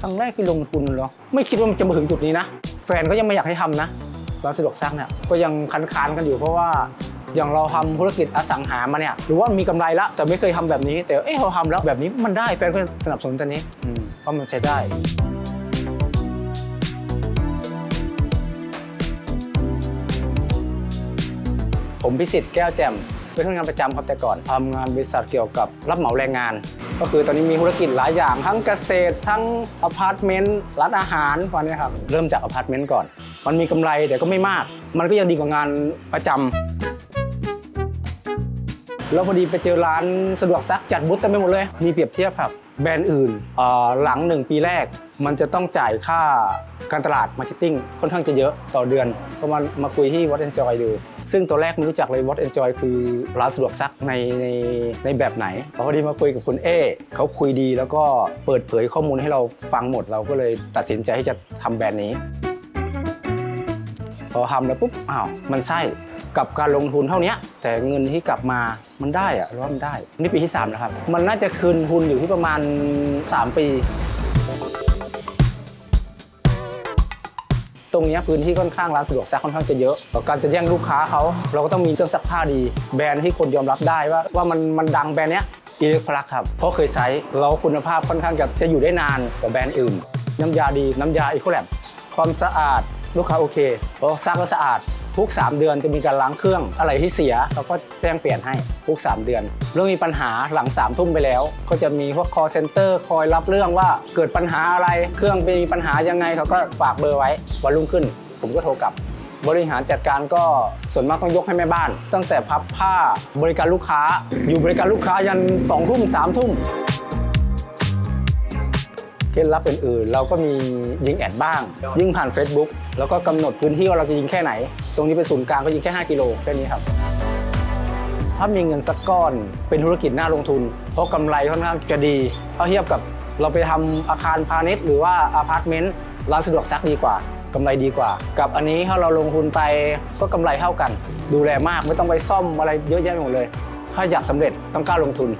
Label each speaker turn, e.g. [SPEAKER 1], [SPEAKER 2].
[SPEAKER 1] ครั้งแรกที่ลงทุนเหรอ ไม่คิดว่ามันจะมาถึงจุดนี้นะ แฟนก็ยังไม่อยากให้ทำนะร้านสะดวกซักเนี่ยก็ยังคันๆกันอยู่เพราะว่าอย่างเราทำธุรกิจอสังหามาเนี่ยหรือว่ามีกำไรละแต่ไม่เคยทำแบบนี้ แต่เอ๊ะเราทำแล้วแบบนี้มันได้แฟนก็สนับสนุนตัวนี้อืมเพราะมันใช้ได้ผมพิสิทธิ์แก้วแจ่ม เป็นพนักงานประจำครับแต่ก่อนทำงานบริษัทเกี่ยวกับรับเหมาแรงงาน ก็คือตอนนี้มีธุรกิจหลายอย่าง ทั้งเกษตร ทั้งอพาร์ตเมนต์ร้านอาหารพวกนี้ครับเริ่มจากอพาร์ตเมนต์ก่อน มันมีกำไรแต่ก็ไม่มาก มันก็ยังดีกว่างานประจำ แล้วพอดีไปเจอร้านสะดวกซักจัดบูธเต็มไปหมดเลย มีเปรียบเทียบครับ แบรนด์อื่นเอ่อหลังปีแรก มันจะต้องจ่ายค่าการตลาดมาร์เก็ตติ้งค่อนข้างจะเยอะต่อเดือนก็มามาคุยที่ What Enjoy ดูซึ่งตัวแรกไม่รู้จักเลย What Enjoy คือร้านสะดวกซักในในในแบบไหนพอดีมาคุยกับคุณเอเขาคุยดีแล้วก็เปิดเผยข้อมูลให้เราฟังหมดเราก็เลยตัดสินใจที่จะทำแบรนด์นี้ พอทำแล้วปุ๊บอ้าวมันใช่กับการลงทุนเท่านี้แต่เงินที่กลับมามันได้อะราว่ามันได้ นี่ปีที่3แล้วครับ มันน่าจะคืนทุนอยู่ที่ประมาณ 3 ปี ตรงนี้พื้นที่ค่อนข้างร้านสะดวกซักค่อนข้างจะเยอะต่อการจะแย่งลูกค้าเขาเราก็ต้องมีเครื่องซักผ้าดี แบรนด์ที่คนยอมรับได้ว่าว่ามันมันดังแบรนด์เนี้ยอีเล็กพลักครับเพราะเคยใช้เราคุณภาพค่อนข้างจะจะอยู่ได้นานกว่าแบรนด์อื่น น้ำยาดีน้ำยาอีโคแลบความสะอาด ลูกค้าโอเคเราซักแล้วสะอาดทุก 3 เดือนจะมีการล้างเครื่องอะไรที่เสียเราก็แจ้งเปลี่ยนให้ทุก 3 เดือน เรื่องมีปัญหาหลัง3ามทุ่มไปแล้ว ก็จะมีพวก call center คอยรับเรื่องว่าเกิดปัญหาอะไรเครื่องมีปัญหายังไงเขาก็ฝากเบอร์ไว้วันรุ่งขึ้น ผมก็โทรกลับบริหารจัดการก็ส่วนมากต้องยกให้แม่บ้าน ตั้งแต่พับผ้าบริการลูกค้า อยู่บริการลูกค้ายัน2องทุ่มสามทุ่ม เคล็ดลับอื่นๆ เราก็มียิงแอดบ้าง ยิงผ่าน Facebook แล้วก็กำหนดพื้นที่ว่าเราจะยิงแค่ไหน ตรงนี้เป็นศูนย์กลางก็ยิงแค่ 5 กิโลแค่นี้ครับ ถ้ามีเงินสักก้อนเป็นธุรกิจน่าลงทุน เพราะกำไรค่อนข้างจะดีถ้าเทียบกับเราไปทำอาคารพาณิชย์หรือว่าอาพาร์ตเมนต์ร้านสะดวกซักดีกว่ากำไรดีกว่า กับอันนี้ถ้าเราลงทุนไปก็กำไรเท่ากัน ดูแลมากไม่ต้องไปซ่อมอะไรเยอะแยะไปหมดเลย ถ้าอยากสำเร็จต้องกล้าลงทุน